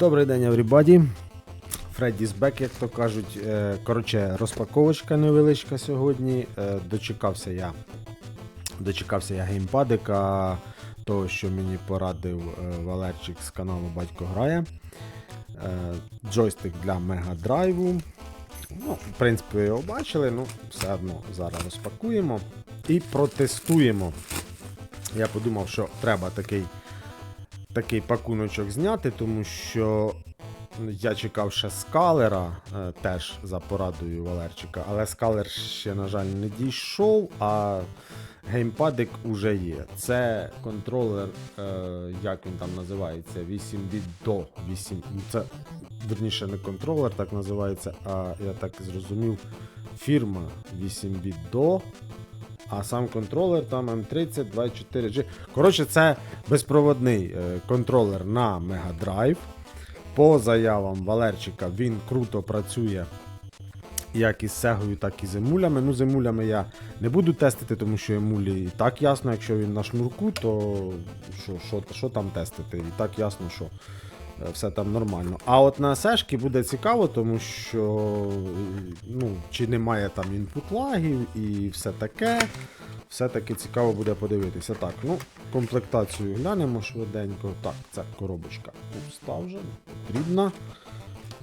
Добрий день, everybody. Фредді's back, як то кажуть. Е, Коротше, розпаковочка невеличка сьогодні. Е, Дочекався я. Дочекався я геймпадика, того, що мені порадив е, Валерчик з каналу Батько Грає. Джойстик для мегадрайву. Ну, в принципі, ви його бачили, ну, все одно зараз розпакуємо і протестуємо. Я подумав, що треба такий такий пакуночок зняти, тому що я чекав ще скалера е, теж за порадою Валерчика, але скалер ще, на жаль, не дійшов, а геймпадик уже є. Це контролер, е, як він там називається, 8 біт до 8. ну, Це верніше не контролер, так називається, а я так зрозумів, фірма 8 біт до. А сам контролер там M30 24G. Коротше, це безпроводний е, контролер на Mega Drive. По заявам Валерчика він круто працює як із Сегою, так і з емулями. Ну, з емулями я не буду тестити, тому що емулі і так ясно, якщо він на шнурку, то що, що, що там тестити? І так ясно, що все там нормально. А от на сешки буде цікаво, тому що ну, чи немає там інпут лагів і все таке. Все-таки цікаво буде подивитися. Так, ну, комплектацію глянемо швиденько. Так, це коробочка пуста вже, не потрібна.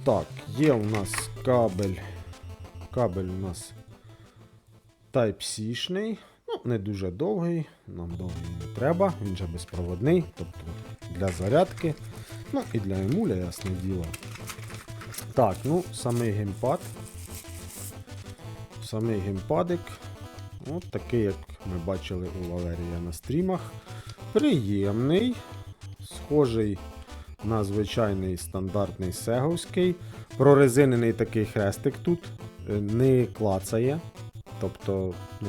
Так, є у нас кабель. Кабель у нас Type-C-шний. Ну, не дуже довгий, нам довгий не треба, він же безпроводний, тобто для зарядки. Ну і для емуля, ясне діло. Так, ну, самий геймпад. Самий геймпадик. От такий, як ми бачили у Валерія на стрімах. Приємний, схожий на звичайний стандартний сеговський. Прорезинений такий хрестик тут, е, не клацає. Тобто, ну,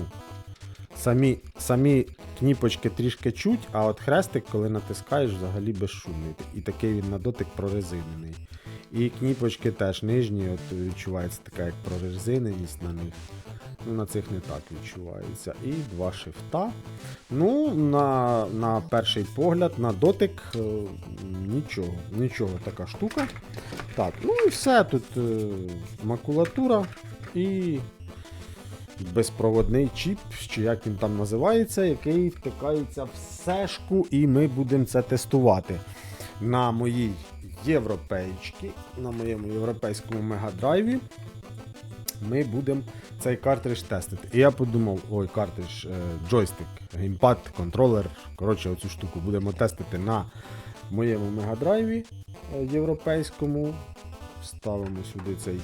самі, самі кніпочки трішки чуть, а от хрестик, коли натискаєш, взагалі безшумний. І такий він на дотик прорезинений. І кніпочки теж нижні, от відчувається така як прорезиненість на них. Ну, на цих не так відчувається. І два шифта. Ну, на на перший погляд, на дотик е, нічого. Нічого така штука. Так, ну і все. Тут е, макулатура і безпроводний чіп, чи як він там називається, який втикається в сешку, і ми будемо це тестувати. На моїй європейчці, на моєму європейському мегадрайві ми будемо цей картридж тестити. І я подумав, ой, картридж, е, джойстик, геймпад, контролер. Коротше, оцю штуку будемо тестити на моєму мегадрайві е, європейському. Ставимо сюди цей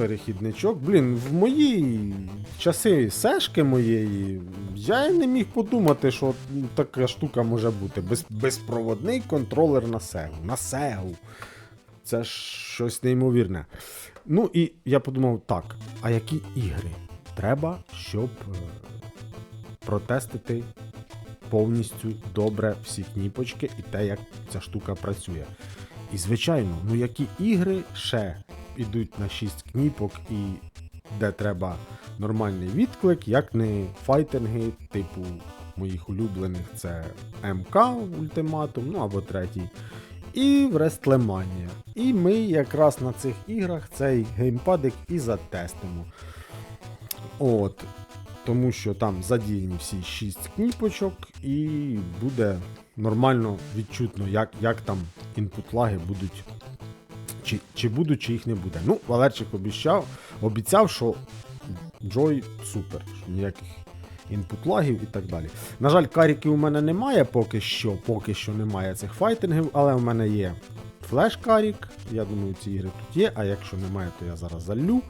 перехідничок. Блін, в мої часи сешки моєї, я не міг подумати, що така штука може бути. Без, безпроводний контролер на сегу. На сегу. Це ж щось неймовірне. Ну і я подумав, так, а які ігри треба, щоб е, протестити повністю добре всі кніпочки і те, як ця штука працює. І, звичайно, ну які ігри ще йдуть на 6 кніпок і де треба нормальний відклик, як не файтинги, типу моїх улюблених, це МК Ультиматум, ну або третій. І в Рестлеманія. І ми якраз на цих іграх цей геймпадик і затестимо. От. Тому що там задіяні всі 6 кніпочок, і буде нормально відчутно, як як там інпут-лаги будуть. Чи чи будуть, чи їх не буде. Ну, Валерчик обіцяв, обіцяв, що Joy супер, що ніяких інпут-лагів і так далі. На жаль, каріків у мене немає поки що, поки що немає цих файтингів, але в мене є флеш-карік. Я думаю, ці ігри тут є, а якщо немає, то я зараз залю.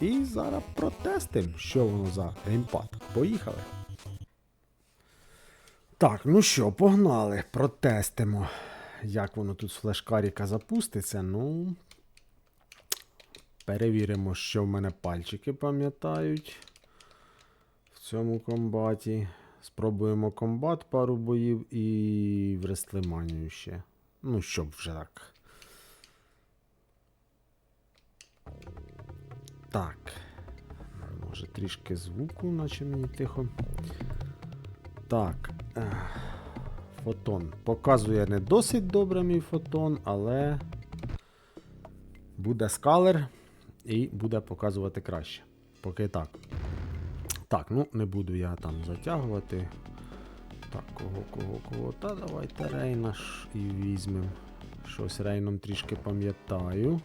І зараз протестимо, що воно за геймпад. Поїхали. Так, ну що, погнали, протестимо. Як воно тут з флеш-каріка запуститься. Ну. Перевіримо, що в мене пальчики пам'ятають в цьому комбаті. Спробуємо комбат пару боїв і в рестлеманію ще. Ну, щоб вже так. Так. Може трішки звуку, наче мені тихо. Так. Фотон. Показує не досить добре мій фотон, але буде скалер і буде показувати краще. Поки так. Так, ну не буду я там затягувати. Так, кого, кого, кого. Та давайте Рейна ж і візьмемо. Щось Рейном трішки пам'ятаю.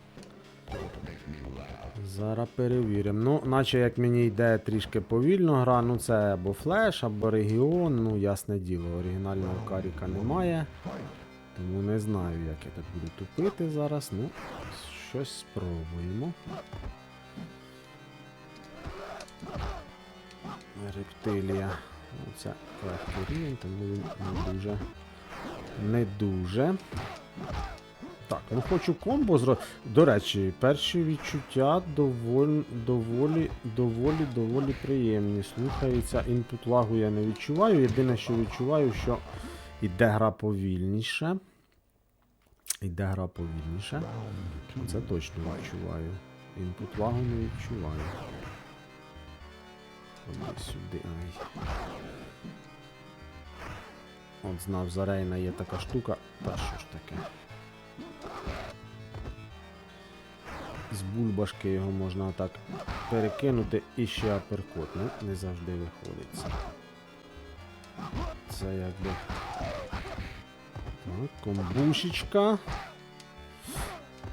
Зараз перевіримо. Ну, наче як мені йде трішки повільно гра, ну це або флеш, або регіон, ну ясне діло, оригінального каріка немає. Тому не знаю, як я так буду тупити зараз. Ну, щось спробуємо. Рептилія. Це легкий рівень, тому він не дуже. Не дуже. Так, ну хочу комбо зробити. До речі, перші відчуття доволі, доволі, доволі, доволі приємні. Слухається, інпут лагу я не відчуваю. Єдине, що відчуваю, що іде гра повільніше. Іде гра повільніше. Це точно відчуваю. Інпут лагу не відчуваю. Ходи сюди. Ай. От знав, за Рейна є така штука. Та що ж таке? З бульбашки його можна так перекинути і ще аперкот. Ну, не завжди виходить. Це якби. Так, комбушечка.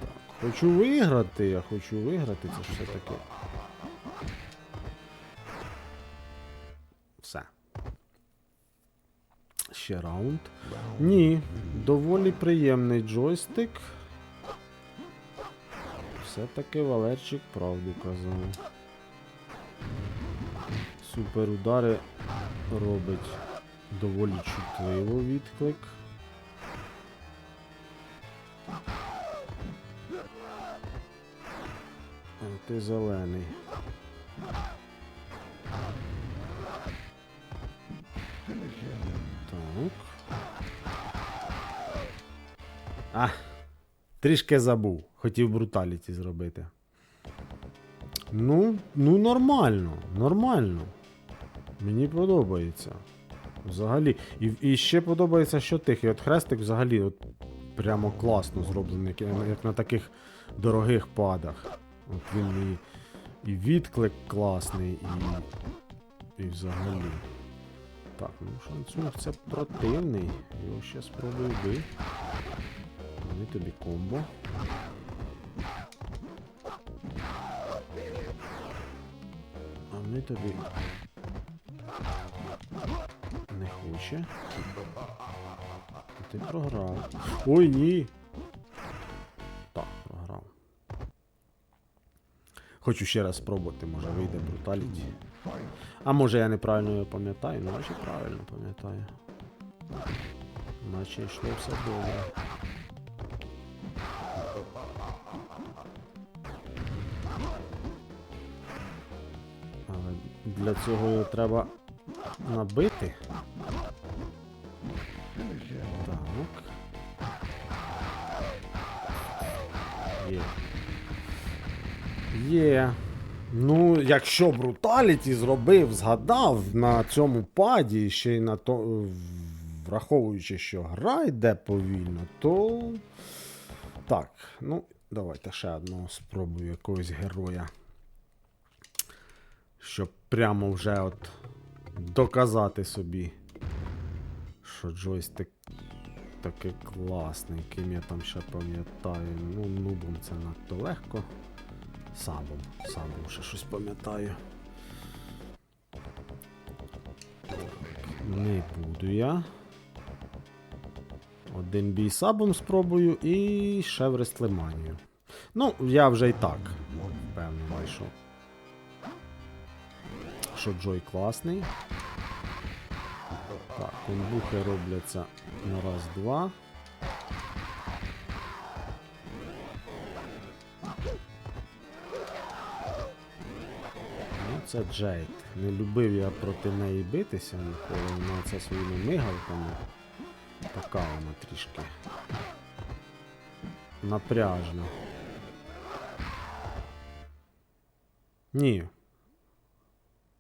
Так, хочу виграти, я хочу виграти, це все таки. Все. Ще раунд. Ні, доволі приємний джойстик. Все-таки Валерчик правду казав. Супер удари робить доволі чутливо відклик. Антизелений. Так. А, трішки забув. Хотів бруталіті зробити. Ну, ну нормально, нормально. Мені подобається. Взагалі. І, і ще подобається, що тихий. От хрестик взагалі от прямо класно зроблений, як на таких дорогих падах. От він і, і відклик класний, і, і взагалі. Так, ну шансунг це противний. Його ще спробую бити. Вони тобі комбо. А ми тобі. Не хоче. Ти програв. Ой, ні. Хочу ще раз спробувати, може вийде бруталіті. А може я неправильно його пам'ятаю, ну наче правильно пам'ятаю. Наче йшло все добре. Але для цього його треба набити. Є. Ну, якщо бруталіті зробив, згадав на цьому паді, ще й на то, враховуючи, що гра йде повільно, то. Так, ну, давайте ще одного спробую якогось героя. Щоб прямо вже от доказати собі, що джойстик такий класний, ким я там ще пам'ятаю. Ну, нубом це надто легко. Сабом, сабом ще щось пам'ятаю. Не буду я. Один бій сабом спробую і ще в рестлеманію. Ну, я вже і так впевнений, що. Що Джой класний. Так, комбухи робляться на раз-два. Це Джейд. Не любив я проти неї битися ніколи. Вона це своїми мигалками. Така вона трішки. Напряжна. Ні.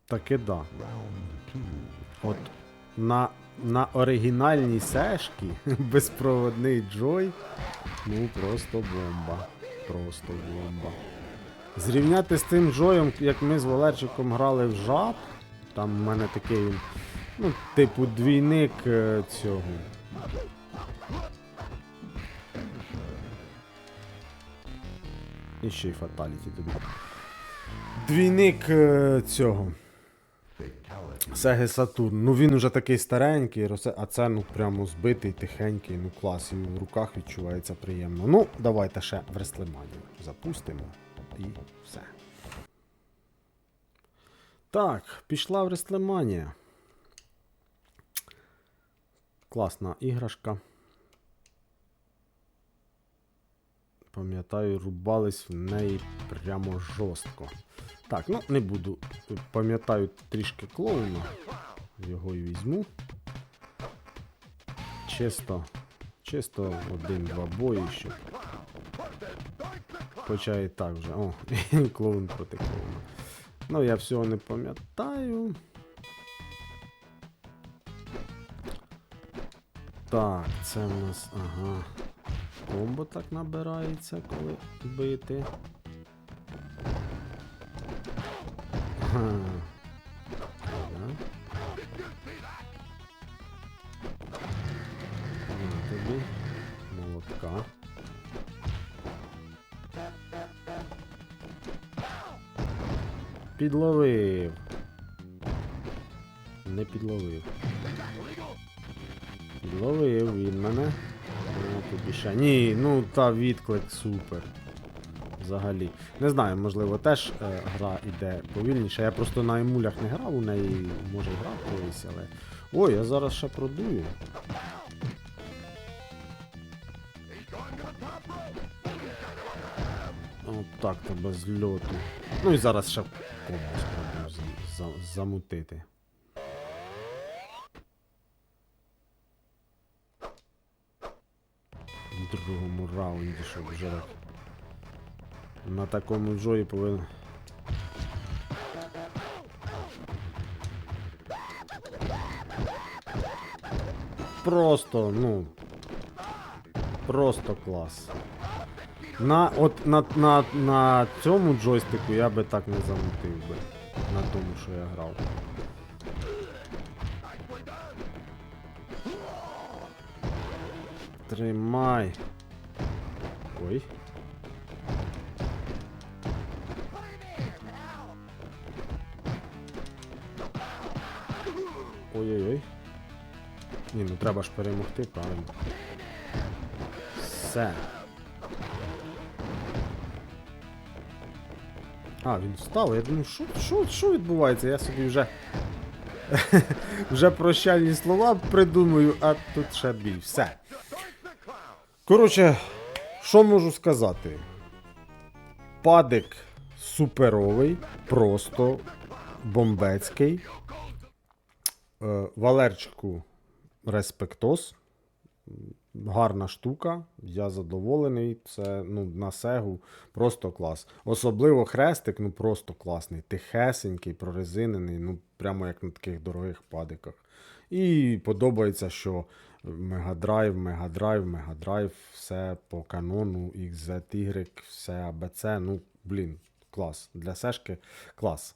Таки да. От на на оригінальній сешки безпроводний Джой. Ну просто бомба. Просто бомба. Зрівняти з тим Джоєм, як ми з Валерчиком грали в жаб. Там в мене такий, ну, типу, двійник е, цього. І ще й фаталіті тобі. Двійник е, цього. Сеги Сатурн. Ну він уже такий старенький, а це ну прямо збитий, тихенький, ну клас, і в руках відчувається приємно. Ну, давайте ще в Реслеманію запустимо і все. Так, пішла в Реслеманія. Класна іграшка. Пам'ятаю, рубались в неї прямо жорстко. Так, ну не буду. Пам'ятаю трішки клоуна. Його і візьму. Чисто. Чисто один-два бої, щоб. Хоча і так вже. О, клоун проти клоуна. Ну, я всього не пам'ятаю. Так, це в нас. Ага. Комбо так набирається, коли бити. Ага. Підловив. Не підловив. Підловив він мене. Ну, ще. Ні, ну та відклик супер. Взагалі. Не знаю, можливо, теж е, гра іде повільніше. Я просто на емулях не грав, у неї може грав колись, але. Ой, я зараз ще продую. От так то без льоту. Ну і зараз ще комусь спробую за- за- замутити. В другому раунді, щоб вже. На такому джої повинен. Просто, ну. Просто клас. На, от, на, на, на цьому джойстику я би так не замутив би. На тому, що я грав. Тримай. Ой. Ой-ой-ой. Ні, ну треба ж перемогти, правильно. Все. А, він встав. Я думаю, що, що, що відбувається? Я собі вже. вже прощальні слова придумаю, а тут ще бій. Все. Коротше, що можу сказати? Падик суперовий, просто бомбецький. Е, Валерчику респектос. Гарна штука, я задоволений. Це ну, на сегу просто клас. Особливо хрестик, ну просто класний. Тихесенький, прорезинений, ну прямо як на таких дорогих падиках. І подобається, що Мегадрайв, Мегадрайв, Мегадрайв, все по канону, XZY, все ABC. Ну, блін, клас. Для сешки клас.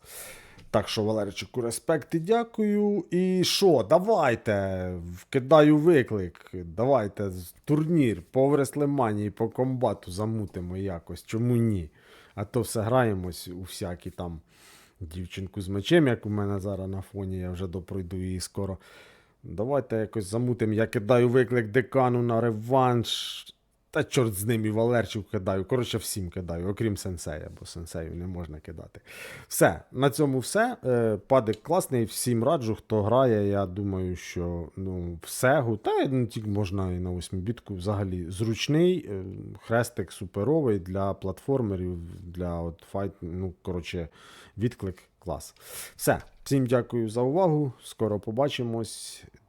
Так що, Валерчику, респект і дякую. І що, давайте. Вкидаю виклик. Давайте турнір по Вреслеманії, по комбату замутимо якось. Чому ні? А то все граємось у всякі там дівчинку з мечем, як у мене зараз на фоні, я вже допройду її скоро. Давайте якось замутимо. Я кидаю виклик декану на реванш. Та чорт з ним і Валерчик кидаю. Коротше, всім кидаю, окрім сенсея, бо сенсею не можна кидати. Все, на цьому все. Е, Падик класний, всім раджу, хто грає. Я думаю, що ну, в сегу, та не тільки можна і на восьмібітку. Взагалі зручний, е, хрестик суперовий для платформерів, для от файт. Ну, коротше, відклик клас. Все, всім дякую за увагу. Скоро побачимось.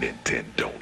Nintendo.